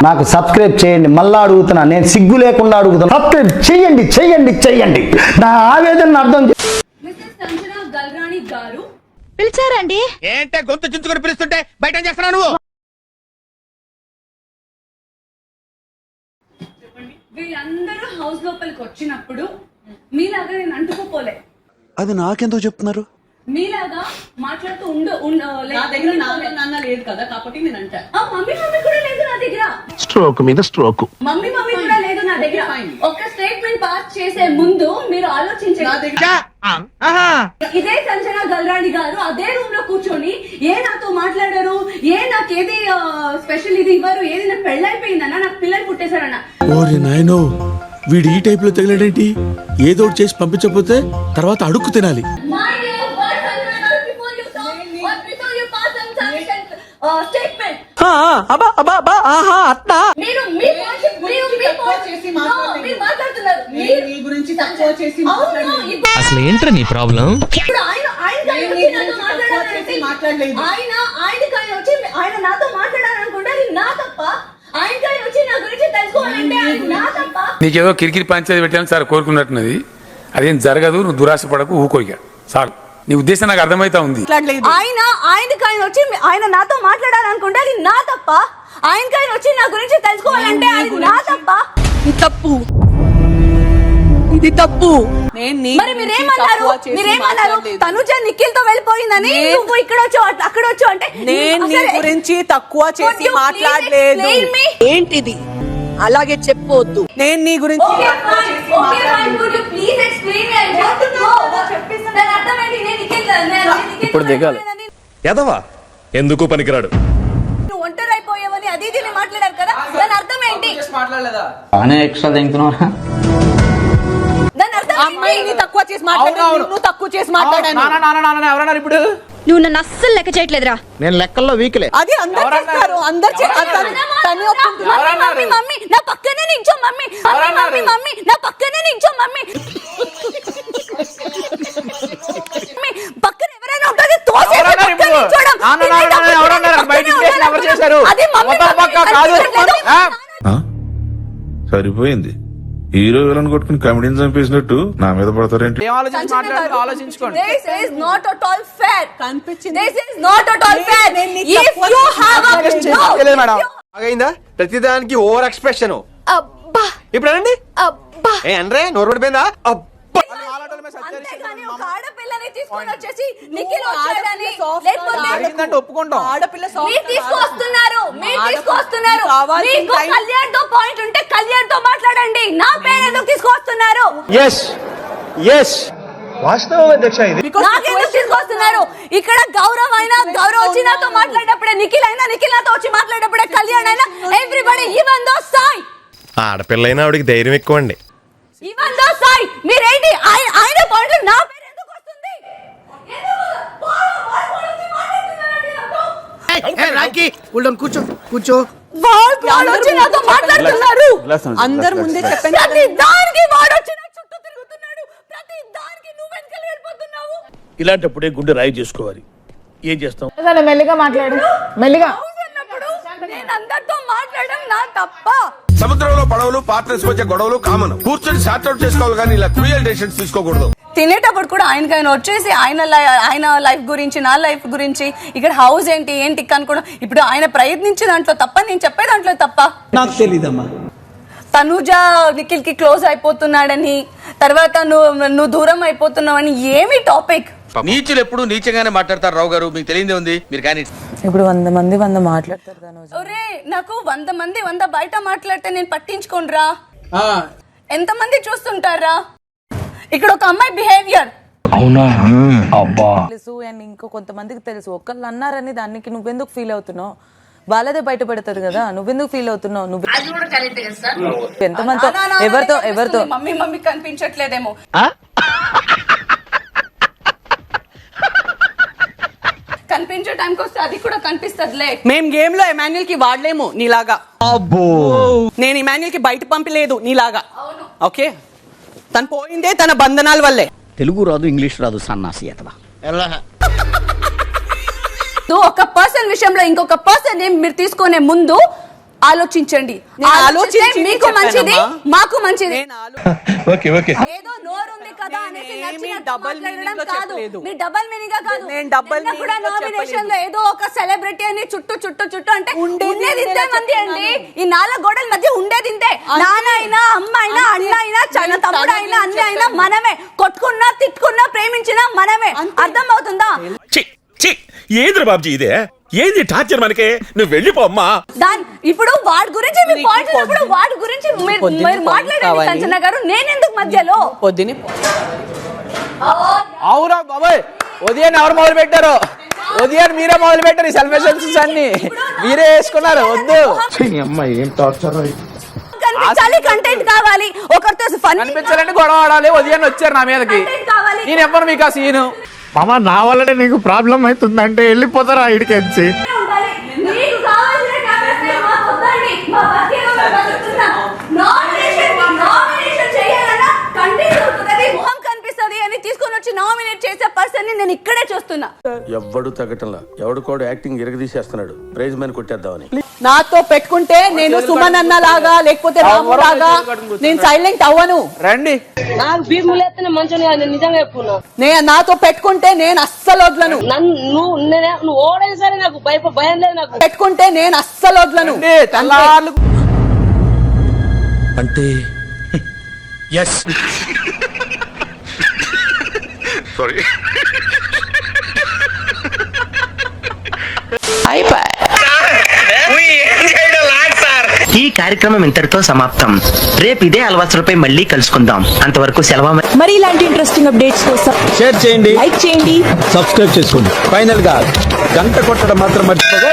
నాకు సబ్స్క్రైబ్ చేయండి మళ్ళా అడుగుతున్నా. నేను సిగ్గు లేకుండా అడుగుతున్నా. సబ్స్క్రైబ్ చేయండి చేయండి చేయండి. నా ఆవేదన అర్థం పిలిచారండి. ఏంటే గొంతు చించుకొని పిలుస్తుంటే బయట ఏం చేస్తున్నావు నువ్వు? వీళ్ళందరూ హౌస్ లోపలికి వచ్చినప్పుడు మీలాగా నేను అంటుకోపోలే. అది నాకెందుకు చెప్తున్నారు? మీలాగా మాట్లాడుతూ ఉండు ఉండు నా దగ్గర నాన్న లేదు కదా కాబట్టి నేను అంటా. ఆ, మమ్మీ మమ్మీ కూడా లేదు నా దగ్గర స్ట్రోక్ మీద స్ట్రోక్. మమ్మీ మమ్మీ కూడా లేదు నా దగ్గర. ఒక స్టేట్మెంట్ పాస్ చేసే ముందు మీరు నా ఆలోచించండి ఇదే సంజన గల్రాణి గారు అదే రూమ్లో కూర్చొని ఏ నాతో మాట్లాడారు? ఏ నాకు ఏది స్పెషల్ ఇది ఇవ్వరు? ఏది నాకు పెళ్ళైపోయిందన్న? నాకు పిల్లలు పుట్టేశారన్న. ఓరి నాయనో వీడు ఈ టైప్లో తగిలాడేంటి? ఏదో ఒకటి చేసి పంపించకపోతే తర్వాత అడుక్కు తినాలి. My pass some sufficient uh, statement. మీరు మీ మీరు మీ చేసి మాట్లాడుతున్నారు. మీరు- గురించి తక్కువ చేసి అసలు ఏంట్రా నీ ప్రాబ్లం? ఇప్పుడు ఆయన ఆయన మాట్లాడలేదు. ఆయన ఆయన వచ్చి ఆయన నాతో మాట్లాడాలనుకుంటే అది నా తప్ప. ఆయన వచ్చి నా గురించి తెలుసుకోవాలంటే నా తప్ప. నీకేదో కిరికిరి పంచేది పెట్టాను సార్ కోరుకున్నట్టున్నది. అదేం జరగదు నువ్వు దురాశ పడకు ఊకోయిక. చాలు నీ ఉద్దేశం నాకు అర్థమైతా ఉంది. ఆయన ఆయనకి ఆయన వచ్చి ఆయన నాతో మాట్లాడాలనుకుంటే అది నా తప్ప. ఆయనకి ఆయన వచ్చి నా గురించి తెలుసుకోవాలంటే అది నా తప్ప. తప్పు. ఇది తప్పు. మరి మీరేమన్నారు? మీరేమన్నారు. తనుజ నిఖిల్తో వెళ్ళిపోయిందని నువ్వు ఇక్కడ అట్లా అక్కడ వచ్చావు అంటే నేను నీ గురించి తక్కువ చేసి మాట్లాడలేదు? ఏంటిది? అలాగే చెప్పొద్దు. నేను నీ గురించి ఇప్పుడు దిగాలి. ఎదవా ఎందుకు పనికిరాడు? నువ్వు ఒంటరి అయిపోయావని అది ఇది మాట్లాడారు కదా? దాని అర్థం ఏంటి? బాగానే ఎక్స్ట్రా తింటున్నారా అమ్మాయిని? తక్కువ చేసి మాట్లాడాను నువ్వు తక్కువ చేసి మాట్లాడాను. ఎవరన్నారు ఇప్పుడు? నువ్వు నన్ను అస్సలు లెక్క చేయట్లేదురా నేను లెక్కల్లో వీక్లే అది అందరు చేస్తారు అందరు చే- తను- తను ఒప్పుకుంటున్నాడు. మమ్మీ, మమ్మీ మమ్మీ నా పక్కనే నించో మమ్మీ మమ్మీ, మమ్మీ మమ్మీ నా పక్కనే నించో మమ్మీ మమ్మీ, పక్కన ఎవరైనా తోసేసి ఎవరన్నారు పక్కన ఇప్పుడు? ఎవరన్నారు? పక్కనే బయటికి. ఎవరు చేశారు? అది మమ్మీ, అవతల మమ్మీ, పక్క కాదు. కనిపించట్లేదు. ఆ? సరిపోయింది హీరో విలన్ కొట్టుకుని కమెడీని చంపేసినట్టు నా మీద పడతారేంటి? ఏం ఆలోచించి ఆలోచించుకోండి. This is not at all fair. కనిపించింది. This is not at all నేను- fair. నేను నీకు If తక్కువ you చేసి have a మాట్లాడలేదు. no, తెలియదు మేడం. If you- అయిందా ప్రతిదానికి ఓవర్ ఎక్స్ప్రెషన్ అబ్బా. ఇప్పుడు అనండి. అబ్బా. ఏ అనరే నోరు పడిపోయిందా? అబ్బా. అంతేగాని ఒక ఆడపిల్లని తీసుకొని వచ్చేసి నిఖిల్ ఆడపిల్ల వచ్చాడని soft లేకపోతే గా జరిగిందంటే ఒప్పుకుంటాం. ఆడపిల్ల soft మీరు తీసుకొస్తున్నారు. మీరు తీసుకొస్తున్నారు. మీకు కళ్యాణ్తో పాయింట్ ఉంటే కళ్యాణ్ నా పేరు ఎందుకు తీసుకొస్తున్నారు? ఎస్ ఎస్ Because నాకెందుకు తీసుకొస్తున్నారు? ఇక్కడ గౌరవ్ అయినా గౌరవ్ వచ్చి నాతో మాట్లాడేటప్పుడే నిఖిల్ అయినా నిఖిల్ నాతో వచ్చి మాట్లాడేటప్పుడే కళ్యాణ్ అయినా ఎవ్రీబడి ఈవెన్ దో సాయి ఆడపిల్లైనా ఆవిడికి ధైర్యం ఎక్కువ అండి ఈవెన్ దో సాయి మీరేంటి? ఆయన ఆయన పాయింట్ నా పేరు ఎందుకు వస్తుంది? ఎందుకు? వచ్చి నాతో. కూర్చో కూర్చో. వాడు వాడు వచ్చి నాతో మాట్లాడుతున్నారు. అందరు ముందే చెప్పండి. ప్రతి దానికి వాడు వచ్చి నా చుట్టూ తిరుగుతున్నాడు. ప్రతి దానికి నువ్వు వెనకాల వెళ్ళిపోతున్నావు. ఇలాంటప్పుడే గుండె రాయి చేసుకోవాలి. ఏం చేస్తాం? మెల్లిగా మాట్లాడు. మెల్లిగా. హౌస్ అన్నప్పుడు నేను అందరితో మాట్లాడడం నా తప్ప. సముద్రంలో పడవలు పార్ట్నర్స్ మధ్య గొడవలు కామన్. కూర్చొని సార్ట్ అవుట్ చేసుకోవాలి కానీ ఇలా క్రూయల్ డెసిషన్స్ తీసుకోకూడదు. తినేటప్పుడు కూడా ఆయనకి ఆయన వచ్చేసి ఆయన లై- ఆయన లైఫ్ గురించి నా లైఫ్ గురించి ఇక్కడ హౌస్ ఏంటి ఏంటి అనుకోవడం ఇప్పుడు ఆయన ప్రయత్నించే దాంట్లో తప్ప నేను చెప్పే దాంట్లో తప్ప. నాకు తెలీదమ్మా. తనుజ నిఖిల్కి క్లోజ్ అయిపోతున్నాడని తర్వాత నువ్వు నువ్వు దూరం అయిపోతున్నావని ఏమి టాపిక్? నీచులు ఎప్పుడు నీచంగానే మాట్లాడతారు రావు గారు మీకు తెలియదే ఉంది మీరు కానీ ఇప్పుడు వంద మంది వంద మాట్లాడతారు ఒరే నాకు వంద మంది వంద బయట మాట్లాడితే నేను పట్టించుకోనరా. ఎంత మంది చూస్తుంటారా? ఇక్కడ ఒక అమ్మాయి బిహేవియర్ తెలుసు అండ్ ఇంకో కొంతమందికి తెలుసు. ఒకళ్ళు అన్నారని దానికి నువ్వెందుకు ఫీల్ అవుతున్నావు? వాళ్ళదే బయట పెడతారు కదా నువ్వెందుకు ఫీల్ అవుతున్నావు? నువ్వు ఎంతమందితో ఎవరితో ఎవరితో మమ్మీ మమ్మీ కనిపించట్లేదేమో. కనిపించే టైంకి వస్తే అది కూడా కనిపిస్తుందిలే. మేం గేమ్లో ఎమాన్యుల్కి వాడలేము నీలాగా. నేను ఇమాన్యుల్కి బయట పంపలేదు నీలాగా. ఓకే? తను పోయిందే తన బంధనాల వల్లే. తెలుగు రాదు ఇంగ్లీష్ రాదు సన్నాసి అతవా ఒక పర్సన్ విషయంలో ఇంకొక పర్సన్ మీరు తీసుకునే ముందు ఆలోచించండి. నేను ఆలోచిస్తే ఆలోచించి మీకు మంచిది. మాకు మంచిది. Okay okay. ఏదో మీ డబల్ మీనింగ్ కాదు నేను డబల్ నిన్న కూడా మీనింగ్లో నామినేషన్లో చెప్పలేదు. ఏదో ఒక సెలబ్రిటీ అని చుట్టూ చుట్టూ చుట్టూ అంటే ఉండేది ఇంతే మంది అండి. ఈ నాలుగు గోడల మధ్య ఉండేది ఇంతే. నాన్న అయినా అమ్మ అయినా. అన్న అయినా చన్న నేను తమ్ముడు అయినా అన్న అయినా. మనమే కొట్టుకున్నా తిట్టుకున్నా ప్రేమించినా మనమే. అర్థం అవుతుందా చి చి ఏంద్ర బాబ్జీ ఇదే ఏంది టార్చర్ మనకే నువ్వు వెళ్ళిపో అమ్మా దాని ఇప్పుడు వాడి గురించి మీ పాయింట్ వాడి గురించి మీరు మాట్లాడండి గారు నేనెందుకు మధ్యలో పొద్దుని అవురా బాబాయ్. ఉదయం ఎవరు మొదలు పెట్టారు? ఉదయం మీరే మొదలు పెట్టారు ఈ సెల్ఫ్ అన్ని. మీరే వేసుకున్నారు వద్దు. కనిపించాలి కంటెంట్ కావాలి. ఒకరితో కనిపించాలంటే గొడవ ఆడాలి ఉదయం వచ్చారు నా మీదకి. కావాలి. నేను ఎవ్వరు మీకు ఆ సీను మామ నా వల్లనే నీకు ప్రాబ్లం అవుతుందంటే వెళ్ళిపోతారా ఇడికెచ్చి ఉండాలి. మీకు కావాల్సిన కెమెరా టైం మాకు వద్దండి. మా బతికేదో మేము బతుకుతున్నాం. నామినేషన్కి నామినేషన్ చేయాలన్నా కంటెంట్ దొరుకుతుంది, మొహం కనిపిస్తది అని తీసుకొని వచ్చి నామినేట్ చేసే పర్సన్ ని నేను ఇక్కడే చూస్తున్నా. ఎవ్వడు తగ్గటంలా? ఎవడు కూడా యాక్టింగ్ ఇరగదీసేస్తున్నాడు. ప్రైజ్ మ్యాన్ కొట్టేద్దామని. నాతో పెట్టుకుంటే నేను సుమన్ అన్న లాగా లేకపోతే రాము లాగా నేను సైలెంట్ అవ్వను. రండి. నాకు భీములు ఎత్తున మంచిగా నిజంగా చెప్పున్నా నేను నాతో పెట్టుకుంటే నేను అస్సలు వదలను. నన్ను నువ్వు నేనే- నువ్వు ఓడైనా సరే నాకు భయ భయం లేదు నాకు. పెట్టుకుంటే నేను అస్సలు వదలను. రండి, తెల్లార్లు. ఎస్ ఈ కార్యక్రమం ఇంతటితో సమాప్తం. రేపు ఇదే అలవాసులపై మళ్ళీ కలుసుకుందాం. అంతవరకు సెలవు మరి ఇలాంటి ఇంట్రెస్టింగ్ అప్డేట్స్ కోసం షేర్ చేయండి. లైక్ చేయండి. సబ్స్క్రైబ్ చేసుకోండి. ఫైనల్గా గంట కొట్టడం మాత్రం మర్చిపోగా